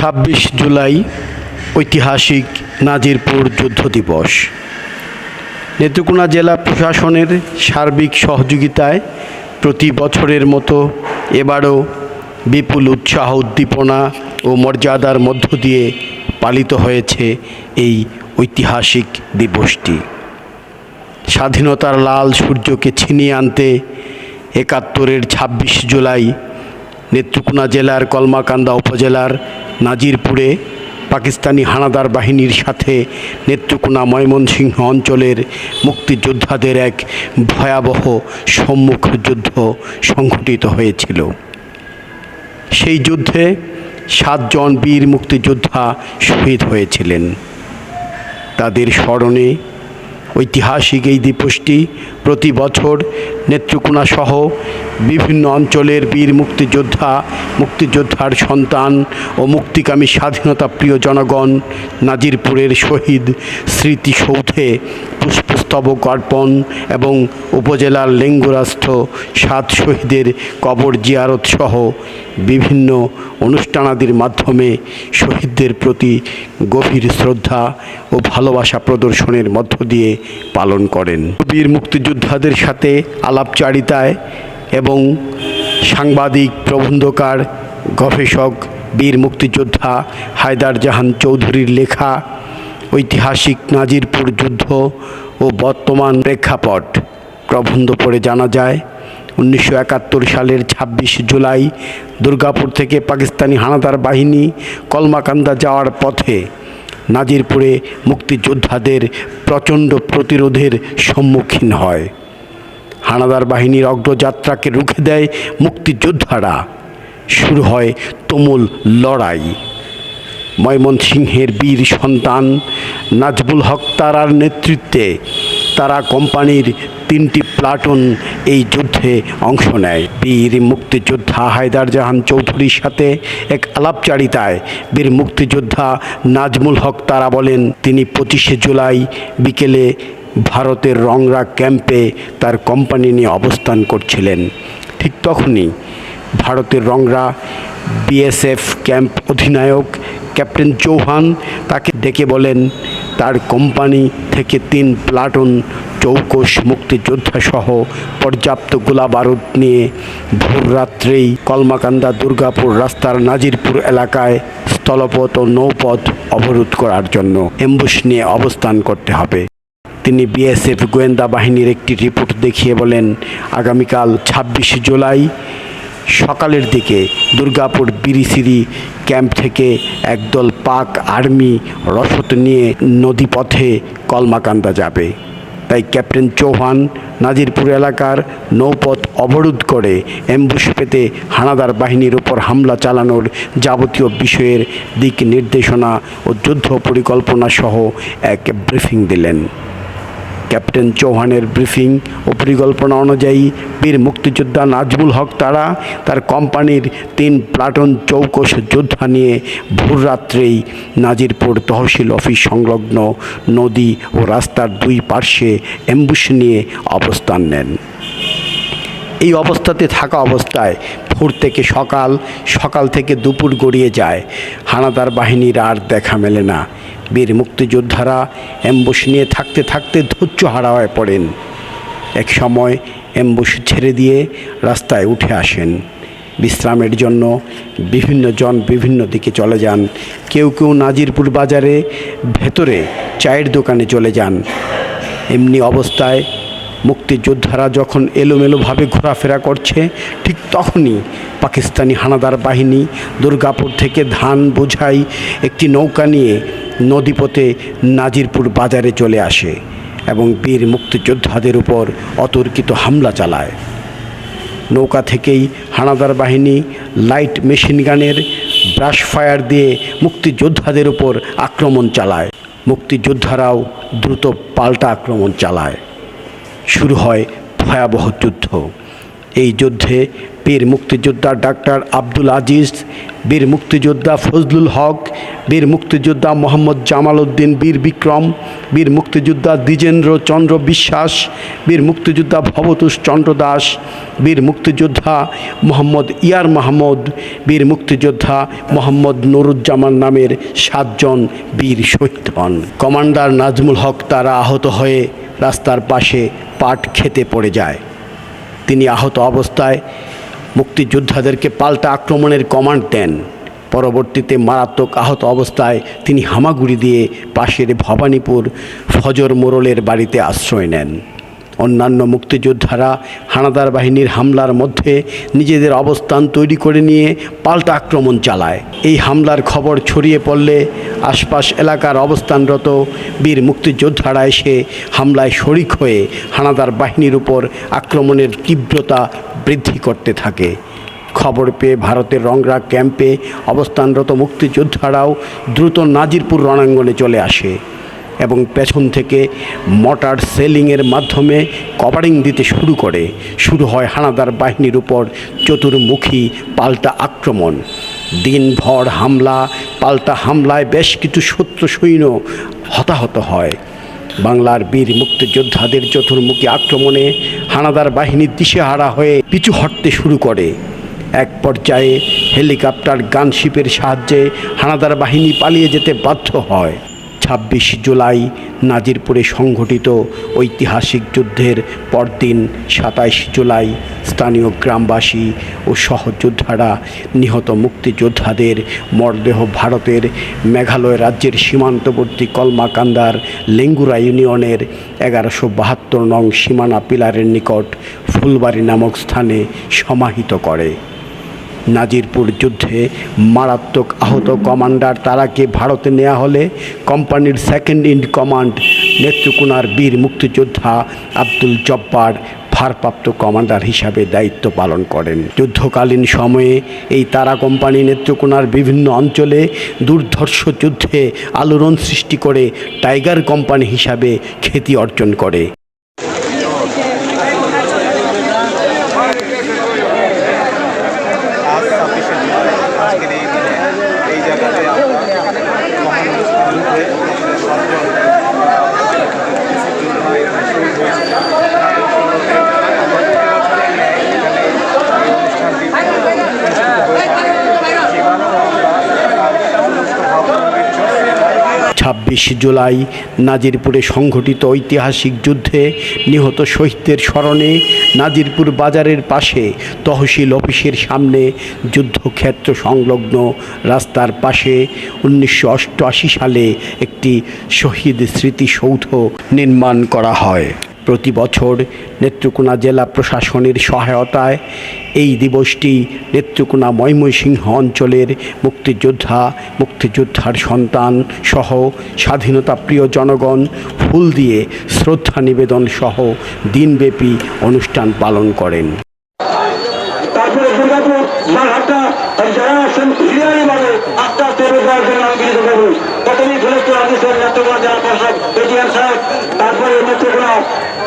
ছাব্বিশ জুলাই ঐতিহাসিক নাজিরপুর যুদ্ধ দিবস। নেত্রকোনা জেলা প্রশাসনের সার্বিক সহযোগিতায় প্রতি বছরের মতো এবারও বিপুল উৎসাহ উদ্দীপনা ও মর্যাদার মধ্য দিয়ে পালিত হয়েছে এই ঐতিহাসিক দিবসটি। স্বাধীনতার লাল সূর্যকে ছিনিয়ে আনতে একাত্তরের ছাব্বিশ জুলাই নেত্রকোনা জেলার কলমাকান্দা উপজেলার নাজিরপুরে পাকিস্তানি হানাদার বাহিনীর সাথে নেত্রকোনা ময়মনসিংহ অঞ্চলের মুক্তিযোদ্ধাদের এক ভয়াবহ সম্মুখ যুদ্ধ সংঘটিত হয়েছিল। সেই যুদ্ধে সাতজন বীর মুক্তিযোদ্ধা শহীদ হয়েছিলেন। তাদের স্মরণে ঐতিহাসিক এই দিবসটি প্রতি বছর নেত্রকোনা সহ বিভিন্ন অঞ্চলের বীর মুক্তিযোদ্ধা, মুক্তিযোদ্ধার সন্তান ও মুক্তিকামী স্বাধীনতা প্রিয় জনগণ নাজিরপুরের শহীদ স্মৃতিসৌধে পুষ্পস্তবক অর্পণ এবং উপজেলার লেঙ্গুরাস্থ সাত শহীদের কবর জিয়ারত সহ বিভিন্ন অনুষ্ঠানাদির মাধ্যমে শহীদদের প্রতি গভীর শ্রদ্ধা ও ভালোবাসা প্রদর্শনের মধ্য দিয়ে পালন করেন। বীর মুক্তিযোদ্ধাদের সাথে আলাপচারিতায় এবং সাংবাদিক, প্রবন্ধকার, গবেষক, বীর মুক্তিযোদ্ধা হায়দার জাহান চৌধুরীর লেখা ঐতিহাসিক নাজিরপুর যুদ্ধ ও বর্তমান প্রেক্ষাপট। প্রবন্ধ পড়ে জানা যায়, উনিশশো একাত্তর সালের ছাব্বিশ জুলাই দুর্গাপুর থেকে পাকিস্তানি হানাদার বাহিনী কলমাকান্দা যাওয়ার পথে নাজিরপুরে মুক্তিযোদ্ধাদের প্রচণ্ড প্রতিরোধের সম্মুখীন হয়। হানাদার বাহিনীর অগ্রযাত্রাকে রুখে দেয় মুক্তিযোদ্ধারা। শুরু হয় তুমুল লড়াই। ময়মনসিংহের বীর সন্তান নাজবুল হক তারার নেতৃত্বে তারা কোম্পানির তিনটি প্লাটুন এই যুদ্ধে অংশ নেয়। বীর মুক্তিযোদ্ধা হায়দার জাহান চৌধুরীর সাথে এক আলাপচারিতায় বীর মুক্তিযোদ্ধা নাজমুল হক তারা বলেন, তিনি পঁচিশে জুলাই বিকেলে ভারতের রংরা ক্যাম্পে তার কোম্পানি নিয়ে অবস্থান করছিলেন। ঠিক তখনই ভারতের রংরা বিএসএফ ক্যাম্প অধিনায়ক ক্যাপ্টেন চৌহান তাকে ডেকে বলেন, তার কোম্পানি থেকে তিন প্লাটুন চৌকস মুক্তিযোদ্ধা সহ পর্যাপ্ত গোলা বারুদ নিয়ে ভোর রাত্রেই কলমাকান্দা দুর্গাপুর রাস্তার নাজিরপুর এলাকায় স্থলপথ ও নৌপথ অবরোধ করার জন্য এম্বুশ নিয়ে অবস্থান করতে হবে। তিনি বিএসএফ গোয়েন্দা বাহিনীর একটি রিপোর্ট দেখিয়ে বলেন, আগামীকাল ছাব্বিশে জুলাই সকালের দিকে দুর্গাপুর বিরিসিরি ক্যাম্প থেকে একদল পাক আর্মি রসদ নিয়ে নদীপথে কলমাকান্দা যাবে। তাই ক্যাপ্টেন চৌহান নাজিরপুর এলাকার নৌপথ অবরোধ করে অ্যাম্বুশ পেতে হানাদার বাহিনীর উপর হামলা চালানোর যাবতীয় বিষয়ের দিক নির্দেশনা ও যুদ্ধ পরিকল্পনা সহ এক ব্রিফিং দিলেন। ক্যাপ্টেন চৌহানের ব্রিফিং ও পরিকল্পনা অনুযায়ী বীর মুক্তিযোদ্ধা নাজবুল হক তারা তার কোম্পানির তিন প্লাটুন চৌকস যোদ্ধা নিয়ে ভোররাত্রেই নাজিরপুর তহসিল অফিস সংলগ্ন নদী ও রাস্তার দুই পার্শ্বে অ্যাম্বুশ নিয়ে অবস্থান নেন। এই অবস্থাতে থাকা অবস্থায় ভোর থেকে সকাল সকাল থেকে দুপুর গড়িয়ে যায়। হানাদার বাহিনীর আর দেখা মেলে না। বীর মুক্তিযোদ্ধারা অ্যাম্বুশ নিয়ে থাকতে থাকতে ধৈর্য হারা হয়ে পড়েন। এক সময় অ্যাম্বুশ ছেড়ে দিয়ে রাস্তায় উঠে আসেন। বিশ্রামের জন্য বিভিন্ন জন বিভিন্ন দিকে চলে যান। কেউ কেউ নাজিরপুর বাজারে ভেতরে চায়ের দোকানে চলে যান। এমনি অবস্থায় মুক্তিযোদ্ধারা যখন এলোমেলোভাবে ঘোরাফেরা করছে, ঠিক তখনই পাকিস্তানি হানাদার বাহিনী দুর্গাপুর থেকে ধান বোঝাই একটি নৌকা নিয়ে নদীপথে নাজিরপুর বাজারে চলে আসে এবং বীর মুক্তিযোদ্ধাদের উপর অতর্কিত হামলা চালায়। নৌকা থেকেই হানাদার বাহিনী, লাইট মেশিন গানের ব্রাশ ফায়ার দিয়ে মুক্তিযোদ্ধাদের উপর আক্রমণ চালায়। মুক্তিযোদ্ধারাও দ্রুত পাল্টা আক্রমণ চালায়। শুরু হয় ভয়াবহ যুদ্ধ। এই যুদ্ধে বীর মুক্তিযোদ্ধা ডাক্তার আব্দুল আজিজ, বীর মুক্তিযোদ্ধা ফজলুল হক, বীর মুক্তিযোদ্ধা মোহাম্মদ জামাল উদ্দিন বীর বিক্রম, বীর মুক্তিযোদ্ধা দ্বিজেন্দ্র চন্দ্র বিশ্বাস, বীর মুক্তিযোদ্ধা ভবতোষ চন্দ্র দাস, বীর মুক্তিযোদ্ধা মোহাম্মদ ইয়ার মাহমুদ, বীর মুক্তিযোদ্ধা মোহাম্মদ নুরুজ্জামান নামের সাতজন বীর শহীদ হন। কমান্ডার নাজমুল হক তারা আহত হয়ে রাস্তার পাশে পাট খেতে পড়ে যায়। তিনি আহত অবস্থায় মুক্তিযোদ্ধাদেরকে পাল্টা আক্রমণের কমান্ড দেন। পরবর্তীতে মারাত্মক আহত অবস্থায় তিনি হামাগুড়ি দিয়ে পাশের ভবানীপুর ফজর মোরলের বাড়িতে আশ্রয় নেন। অন্যান্য মুক্তিযোদ্ধারা হানাদার বাহিনীর হামলার মধ্যে নিজেদের অবস্থান তৈরি করে নিয়ে পাল্টা আক্রমণ চালায়। এই হামলার খবর ছড়িয়ে পড়লে আশপাশ এলাকার অবস্থানরত বীর মুক্তিযোদ্ধারা এসে হামলায় শরিক হয়ে হানাদার বাহিনীর উপর আক্রমণের তীব্রতা বৃদ্ধি করতে থাকে। খবর পেয়ে ভারতের রংরা ক্যাম্পে অবস্থানরত মুক্তিযোদ্ধারাও দ্রুত নাজিরপুর রণাঙ্গনে চলে আসে। এবং পেছন থেকে মোটর সেলিংয়ের মাধ্যমে কভারিং দিতে শুরু করে। শুরু হয় হানাদার বাহিনীর উপর চতুর্মুখী পাল্টা আক্রমণ। দিনভর হামলা, পাল্টা হামলায় বেশ কিছু শত্রু সৈন্য হতাহত হয়। বাংলার বীর মুক্তিযোদ্ধাদের চতুর্মুখী আক্রমণে হানাদার বাহিনী দিশেহারা হয়ে পিছু হটতে শুরু করে। এক পর্যায়ে হেলিকপ্টার, গানশিপের সাহায্যে হানাদার বাহিনী পালিয়ে যেতে বাধ্য হয়। ছাব্বিশ জুলাই নাজিরপুরে সংঘটিত ঐতিহাসিক যুদ্ধের পরদিন সাতাইশ জুলাই স্থানীয় গ্রামবাসী ও সহযোদ্ধারা নিহত মুক্তিযোদ্ধাদের মরদেহ ভারতের মেঘালয় রাজ্যের সীমান্তবর্তী কলমাকান্দার লেঙ্গুরা ইউনিয়নের এগারোশো বাহাত্তর নং সীমানা পিলারের নিকট ফুলবাড়ি নামক স্থানে সমাহিত করে। নাজিরপুর যুদ্ধে মারাত্মক আহত কমান্ডার তারাকে ভারতে নেওয়া হলে কোম্পানির সেকেন্ড ইন কমান্ড নেত্রকোনার বীর মুক্তিযোদ্ধা আব্দুল জব্বার ভারপ্রাপ্ত কমান্ডার হিসাবে দায়িত্ব পালন করেন। যুদ্ধকালীন সময়ে এই তারা কোম্পানি নেত্রকোনার বিভিন্ন অঞ্চলে দুর্ধর্ষ যুদ্ধে আলোড়ন সৃষ্টি করে টাইগার কোম্পানি হিসাবে খ্যাতি অর্জন করে আজ ছাব্বিশে জুলাই আজকের এই দিনে এই জায়গাতে আমরা মহান মুক্তিযুদ্ধে আমাদের সাতজন মুক্তিযোদ্ধা এখানে শহীদ হয়েছে তাদের স্মরণে আমরা প্রতি বছরের ন্যায় এখানে এই অনুষ্ঠানটি অনুষ্ঠিত হয়ে থাকে সেবারও আমরা আজ সমস্ত ভাবনাকে ছাব্বিশ জুলাই নাজিরপুরে সংঘটিত ঐতিহাসিক যুদ্ধে নিহত শহীদদের স্মরণে নাজিরপুর বাজারের পাশে তহসিল অফিসের সামনে যুদ্ধক্ষেত্র সংলগ্ন রাস্তার পাশে উনিশশো অষ্টআশি সালে একটি শহীদ স্মৃতিসৌধ নির্মাণ করা হয়। প্রতি বছর নেত্রকোনা জেলা প্রশাসনের সহায়তায় এই দিবসটি নেত্রকোনা ময়মনসিংহ অঞ্চলের মুক্তিযোদ্ধা, মুক্তিযোদ্ধার সন্তান সহ স্বাধীনতা প্রিয় জনগণ ফুল দিয়ে শ্রদ্ধা নিবেদন সহ দিনব্যাপী অনুষ্ঠান পালন করেন। তারপরে দুর্গাপুর মারহাট্টা যারা আসছেন ক্লিয়ারই ভাবে আস্তে আস্তে রোজগার জন্য আমি গৃহীত করব। প্রথমেই ধরেছিল আদিসের নেত্রকোনা জেলা প্রশাসক এটিএম সাহেব তারপরে নেত্রকোনা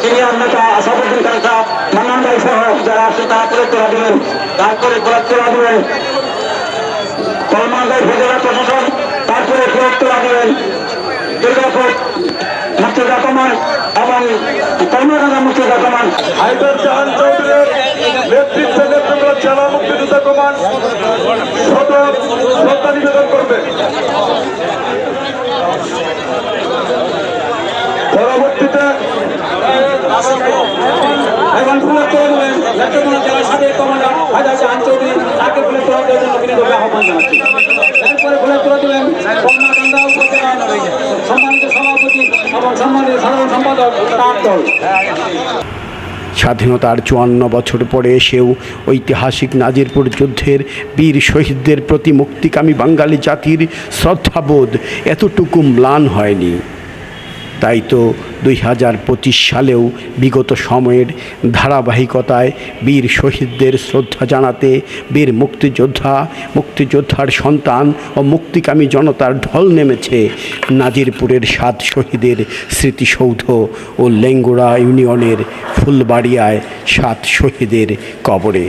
সিনিয়র নেতা আসাদুদ্দিন খান সাহেব মান্নান ভাই সহ যারা আসছে তারপরে তোলা দিবেন তারপরে গোলাপ তোলা দিবেন কলমানগাই উপজেলা প্রশাসন তারপরে তোলা দিবেন দুর্গাপুর মুক্তিযোদ্ধা কমান এবং কর্মকাণ্ডা মুক্তিযোদ্ধা কমান হায়দার জাহান চৌধুরীর নেতৃত্বে নেতৃত্ব জেলা মুক্তিযোদ্ধা কমান শত শ্রদ্ধা নিবেদন করবে পরবর্তীতে এখন ফুলের তোলা দেবেন নেত্রকোনা জেলার সাবেক কমান্ডার হাজার জাহান চৌধুরী তাকে ফুলের তোলা দেওয়ার জন্য বিনীতভাবে আহ্বান জানাচ্ছি এরপরে ফুলের তোলা দেবেন কর্মাকান্দা উপজেলার সম্মানিত সভাপতি স্বাধীনতার চুয়ান্ন বছর পরে এসেও ঐতিহাসিক নাজিরপুর যুদ্ধের বীর শহীদদের প্রতি মুক্তিকামী বাঙালি জাতির শ্রদ্ধাবোধ এতটুকু ম্লান হয়নি। তাই তো দুই হাজার পঁচিশ সালেও বিগত সময়ের ধারাবাহিকতায় বীর শহীদদের শ্রদ্ধা জানাতে বীর মুক্তিযোদ্ধা, মুক্তিযোদ্ধার সন্তান ও মুক্তিকামী জনতার ঢল নেমেছে নাজিরপুরের সাত শহীদের স্মৃতিসৌধ ও লেঙ্গুড়া ইউনিয়নের ফুলবাড়িয়ায় সাত শহীদের কবরে।